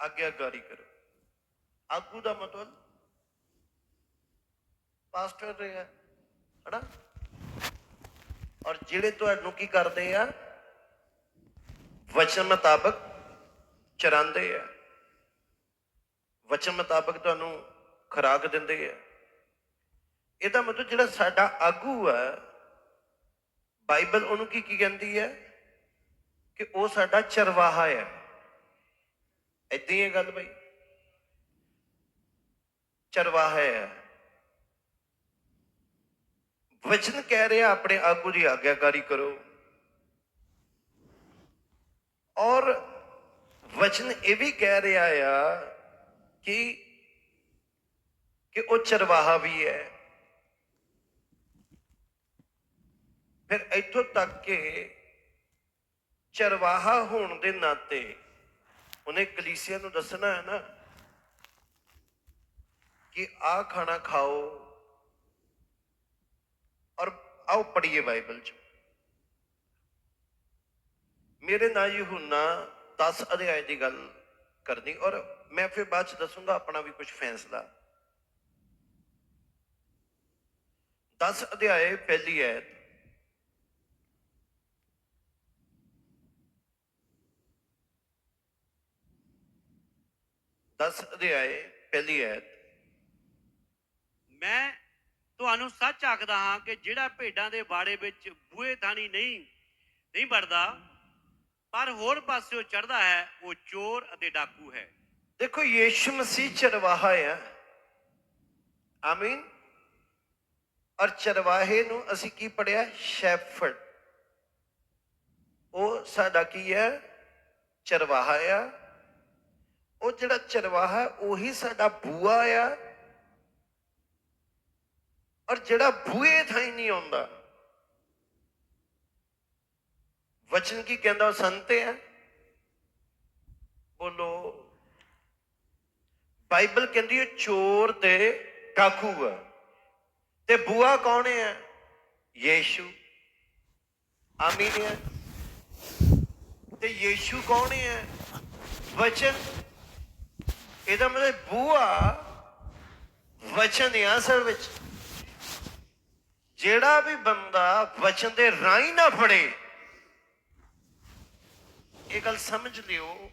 ਆਗਿਆਕਾਰੀ ਕਰੋ। ਆਗੂ ਦਾ ਮਤਲਬ ਪਾਸਟਰ ਰਿਹਾ ਹਨਾ? ਔਰ ਜਿਹੜੇ ਤੁਹਾਨੂੰ ਕੀ ਕਰਦੇ ਆ, ਵਚਨ ਮੁਤਾਬਕ ਚਰਾਂਦੇ ਆ। ਵਚਨ ਮੁਤਾਬਕ ਤੁਹਾਨੂੰ ਖੁਰਾਕ ਦਿੰਦੇ ਆ। ਇਹਦਾ ਮਤਲਬ ਜਿਹੜਾ ਸਾਡਾ ਆਗੂ ਆ, ਬਾਈਬਲ ਉਹਨੂੰ ਕੀ ਕੀ ਕਹਿੰਦੀ ਹੈ ਕਿ ਉਹ ਸਾਡਾ ਚਰਵਾਹਾ ਹੈ ਏਦਾਂ ਹੀ ਹੈ ਗੱਲ ਬਈ। ਚਰਵਾਹਾ ਹੈ। ਵਚਨ ਕਹਿ ਰਿਹਾ, ਆਪਣੇ ਆਗੂ ਦੀ ਆਗਿਆਕਾਰੀ ਕਰੋ। ਔਰ ਵਚਨ ਇਹ ਵੀ ਕਹਿ ਰਿਹਾ ਆ ਕਿ ਕਿ ਉਹ ਚਰਵਾਹਾ ਵੀ ਹੈ। ਫਿਰ ਇੱਥੋਂ ਤੱਕ ਕਿ ਚਰਵਾਹਾ ਹੋਣ ਦੇ ਨਾਤੇ ਉਹਨੇ ਕਲੀਸਿਆ ਨੂੰ ਦੱਸਣਾ ਹੈ ਨਾ ਕਿ ਆਹ ਖਾਣਾ ਖਾਓ ਔਰ ਆਓ ਪੜ੍ਹੀਏ ਬਾਈਬਲ ਚ। ਮੇਰੇ ਨਾਲ ਯਹੂਨਾ 10 ਅਧਿਆਇ ਦੀ ਗੱਲ ਕਰਨੀ ਔਰ ਮੈਂ ਫਿਰ ਬਾਅਦ ਚ ਦੱਸੂਗਾ ਆਪਣਾ ਵੀ ਕੁਝ ਫੈਸਲਾ। 10 ਅਧਿਆਇ ਪਹਿਲੀ ਐਤ ਦਸ ਅਧਿਆਏ ਪਹਿਲੀ ਐਤ ਮੈਂ ਤੁਹਾਨੂੰ ਸੱਚ ਆਖਦਾ ਹਾਂ ਕਿ ਜਿਹੜਾ ਭੇਡਾਂ ਦੇ ਬਾੜੇ ਵਿੱਚ ਬੂਹੇ ਥਾਣੀ ਨਹੀਂ ਨਹੀਂ ਵੜਦਾ ਪਰ ਹੋਰ ਪਾਸਿਓਂ ਚੜਦਾ ਹੈ ਉਹ ਚੋਰ ਅਤੇ ਡਾਕੂ ਹੈ। ਦੇਖੋ ਯੀਸ਼ੂ ਮਸੀਹ ਚਰਵਾਹਾ ਹੈ ਆਮੀਨ। ਔਰ ਚਰਵਾਹੇ ਨੂੰ ਅਸੀਂ ਕੀ ਪੜਿਆ ਸ਼ੈਫਰਡ ਉਹ ਸਾਡਾ ਕੀ ਹੈ ਚਰਵਾਹਾ ਆ। ਉਹ ਜਿਹੜਾ ਚਰਵਾਹਾ ਉਹੀ ਸਾਡਾ ਬੂਆ ਆ। ਔਰ ਜਿਹੜਾ ਬੂਏ ਥਾਈ ਨਹੀਂ ਆਉਂਦਾ। ਵਚਨ ਕੀ ਕਹਿੰਦਾ, ਉਹ ਸੰਤ ਹੈ? ਬੋਲੋ, ਬਾਈਬਲ ਕਹਿੰਦੀ ਹੈ, ਚੋਰ ਤੇ ਕਾਕੂ ਆ ਤੇ ਬੂਆ ਕੌਣ ਹੈ? ਯੀਸ਼ੂ। ਆਮੀਨ ਹੈ। ਤੇ ਯੀਸ਼ੂ ਕੌਣ ਹੈ? ਵਚਨ ਇਹਦਾ ਮਤਲਬ ਬੂਆ ਵਚਨ ਹੈ ਅਸਲ ਵਿੱਚ ਜਿਹੜਾ ਵੀ ਬੰਦਾ ਵਚਨ ਦੇ ਰਾਹੀਂ ਨਾ ਫੜੇ, ਇਹ ਗੱਲ ਸਮਝ ਲਿਓ।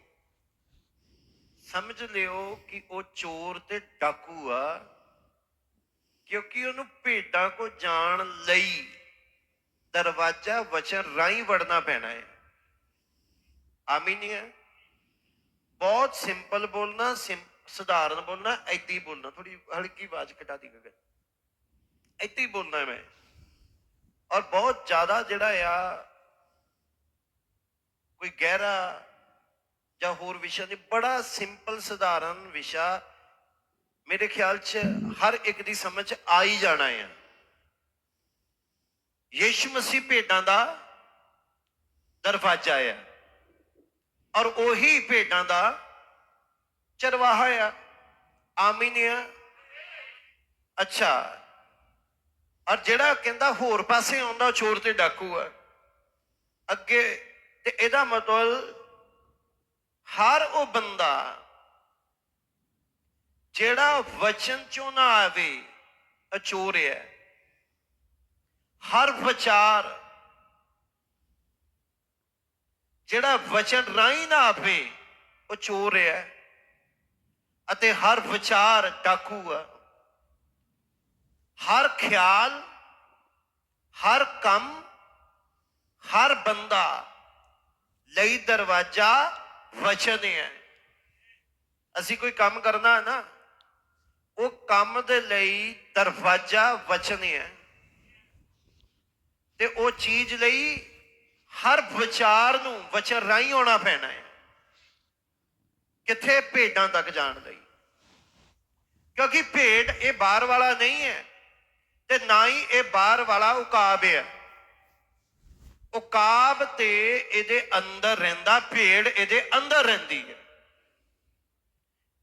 ਸਮਝ ਲਿਓ ਕਿ ਉਹ ਚੋਰ ਤੇ ਡਾਕੂ ਆ, ਕਿਉਂਕਿ ਉਹਨੂੰ ਭੇਡਾਂ ਕੋ ਜਾਣ ਲਈ ਦਰਵਾਜ਼ਾ ਵਚਨ ਰਾਹੀਂ ਵੜਨਾ ਪੈਣਾ ਹੈ। ਆਮੀਨ ਹੈ ਬਹੁਤ ਸਿੰਪਲ ਬੋਲਣਾ, ਸਿੰ- ਸਧਾਰਨ ਬੋਲਣਾ, ਏਦਾਂ ਹੀ ਬੋਲਣਾ। ਥੋੜੀ ਹਲਕੀ ਆਵਾਜ਼ ਕਟਾ ਦੀ ਗਗਨ ਏਦਾਂ ਹੀ ਬੋਲਣਾ ਮੈਂ। ਔਰ ਬਹੁਤ ਜ਼ਿਆਦਾ ਜਿਹੜਾ ਆ, ਕੋਈ ਗਹਿਰਾ ਜਾਂ ਹੋਰ ਵਿਸ਼ਾ ਨਹੀਂ, ਬੜਾ ਸਿੰਪਲ, ਸਧਾਰਨ ਵਿਸ਼ਾ ਮੇਰੇ ਖਿਆਲ 'ਚ ਹਰ ਇੱਕ ਦੀ ਸਮਝ 'ਚ ਆ ਹੀ ਜਾਣਾ ਹੈ ਯੀਸ਼ੂ ਮਸੀਹ ਭੇਡਾਂ ਦਾ ਦਰਵਾਜ਼ਾ ਹੈ ਔਰ ਉਹੀ ਭੇਡਾਂ ਦਾ ਚਰਵਾਹਾ ਆ। ਆਮੀਨ ਅੱਛਾ। ਔਰ ਜਿਹੜਾ ਕਹਿੰਦਾ ਹੋਰ ਪਾਸੇ ਆਉਂਦਾ ਚੋਰ ਤੇ ਡਾਕੂ ਆ। ਅੱਗੇ ਤੇ ਇਹਦਾ ਮਤਲਬ ਹਰ ਉਹ ਬੰਦਾ ਜਿਹੜਾ ਵਚਨ ਚੋਂ ਨਾ ਆਵੇ ਅਚੋਰ ਹੈ ਹਰ ਵਿਚਾਰ ਜਿਹੜਾ ਵਚਨ ਰਾਹੀਂ ਨਾ ਆਵੇ ਉਹ ਚੋਰ ਹੈ ਅਤੇ ਹਰ ਵਿਚਾਰ ਡਾਕੂ ਹੈ ਹਰ ਖਿਆਲ, ਹਰ ਕੰਮ, ਹਰ ਬੰਦਾ ਲਈ ਦਰਵਾਜ਼ਾ ਵਚਨ ਹੈ ਅਸੀਂ ਕੋਈ ਕੰਮ ਕਰਨਾ ਹੈ ਨਾ, ਉਹ ਕੰਮ ਦੇ ਲਈ ਦਰਵਾਜ਼ਾ ਵਚਨ ਹੈ। ਤੇ ਉਹ ਚੀਜ਼ ਲਈ ਹਰ ਵਿਚਾਰ ਨੂੰ ਵਚਨ ਰਾਹੀਂ ਆਉਣਾ ਪੈਣਾ ਹੈ। ਕਿੱਥੇ ਭੇਡਾਂ ਤੱਕ ਜਾਣ ਲਈ? ਕਿਉਂਕਿ ਭੇਡ ਇਹ ਬਾਹਰ ਵਾਲਾ ਨਹੀਂ ਹੈ ਤੇ ਨਾ ਹੀ ਇਹ ਬਾਹਰ ਵਾਲਾ ਉਕਾਬ ਹੈ। ਉਕਾਬ ਤੇ ਇਹਦੇ ਅੰਦਰ ਰਹਿੰਦਾ, ਭੇਡ ਇਹਦੇ ਅੰਦਰ ਰਹਿੰਦੀ ਹੈ।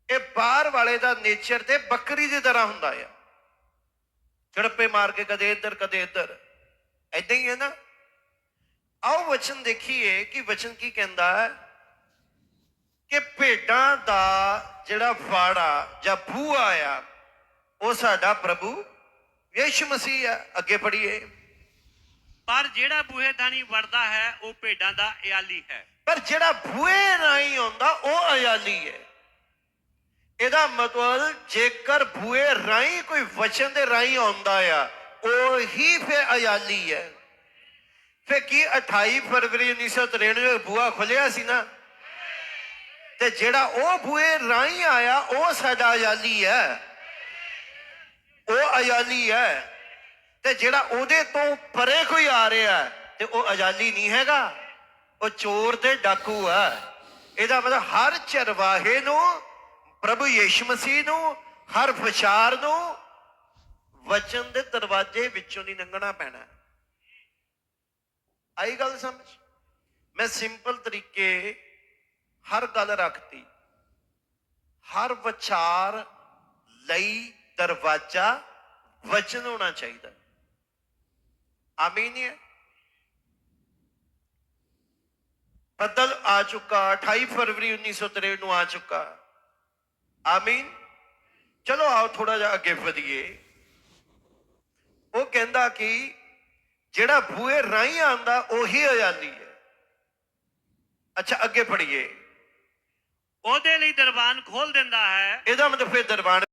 ਇਹ ਬਾਹਰ ਵਾਲੇ ਦਾ ਨੇਚਰ ਤੇ ਬੱਕਰੀ ਦੀ ਤਰ੍ਹਾਂ ਹੁੰਦਾ ਹੈ ਝੜਪੇ ਮਾਰ ਕੇ ਕਦੇ ਇੱਧਰ ਕਦੇ ਇੱਧਰ। ਐਦਾਂ ਹੀ ਹੈ ਨਾ? ਆਓ ਵਚਨ ਦੇਖੀਏ ਕਿ ਵਚਨ ਕੀ ਕਹਿੰਦਾ ਹੈ? ਕਿ ਭੇਡ ਦਾ ਜਿਹੜਾ ਫਾੜਾ ਜਾਂ ਬੂਆ ਆ ਉਹ ਸਾਡਾ ਪ੍ਰਭੂ ਯਿਸੂ ਮਸੀਹ ਆ। ਅੱਗੇ ਪੜ੍ਹੀਏ। ਪਰ ਜਿਹੜਾ ਬੂਹੇ ਥਾਣੀ ਵੜਦਾ ਹੈ ਉਹ ਭੇਡਾਂ ਦਾ ਇਆਲੀ ਹੈ। ਪਰ ਜਿਹੜਾ ਬੂਏ ਰਾਹੀਂ ਆਉਂਦਾ ਉਹ ਅਯਾਲੀ ਹੈ। ਇਹਦਾ ਮਤਲਬ ਜੇਕਰ ਬੂਏ ਰਾਹੀਂ ਕੋਈ ਵਚਨ ਦੇ ਰਾਹੀਂ ਆਉਂਦਾ ਆ ਉਹ ਹੀ ਫਿਰ ਅਯਾਲੀ ਹੈ। ਫਿਰ ਕੀ 28 ਫਰਵਰੀ 1993 ਨੂੰ ਬੂਆ ਖੁੱਲਿਆ ਸੀ ਨਾ? ਤੇ ਜਿਹੜਾ ਉਹ ਬੂਏ ਰਾਹੀਂ ਆਇਆ, ਉਹ ਸਾਡਾ ਅਯਾਲੀ ਹੈ। ਉਹ ਅਯਾਲੀ ਹੈ। ਤੇ ਜਿਹੜਾ ਉਹਦੇ ਤੋਂ ਪਰੇ ਕੋਈ ਆ ਰਿਹਾ ਤੇ ਉਹ ਅਯਾਲੀ ਨਹੀਂ ਹੈਗਾ। ਉਹ ਚੋਰ ਤੇ ਡਾਕੂ ਆ ਇਹਦਾ ਮਤਲਬ ਹਰ ਚਰਵਾਹੇ ਨੂੰ, ਪ੍ਰਭੂ ਯੀਸ਼ੂ ਮਸੀਹ ਨੂੰ, ਹਰ ਫਸ਼ਾਰ ਨੂੰ ਵਚਨ ਦੇ ਦਰਵਾਜ਼ੇ ਵਿੱਚੋਂ ਦੀ ਲੰਘਣਾ ਪੈਣਾ। ਆਈ ਗੱਲ ਸਮਝ? ਮੈਂ ਸਿੰਪਲ ਤਰੀਕੇ ਹਰ ਗੱਲ ਰੱਖਤੀ। ਹਰ ਵਿਚਾਰ ਲਈ ਦਰਵਾਜ਼ਾ ਵਚਨ ਹੋਣਾ ਚਾਹੀਦਾ। ਆਮੀਨ ਹੈ ਬੱਦਲ ਆ ਚੁੱਕਾ 28 ਫਰਵਰੀ 1993 ਨੂੰ ਆ ਚੁੱਕਾ। ਆਮੀਨ। ਚਲੋ ਆਓ ਥੋੜਾ ਜਿਹਾ ਅੱਗੇ ਵਧੀਏ। ਉਹ ਕਹਿੰਦਾ ਕਿ ਜਿਹੜਾ ਬੂਏ ਰਾਹੀਂ ਆਂਦਾ ਉਹੀ ਆਜ਼ਾਦੀ ਹੈ। ਅੱਛਾ ਅੱਗੇ ਪੜ੍ਹੀਏ। ਉਹਦੇ ਲਈ ਦਰਬਾਨ ਖੋਲ ਦਿੰਦਾ ਹੈ। ਇਹਦਾ ਮਤਲਬ ਫਿਰ ਦਰਬਾਨ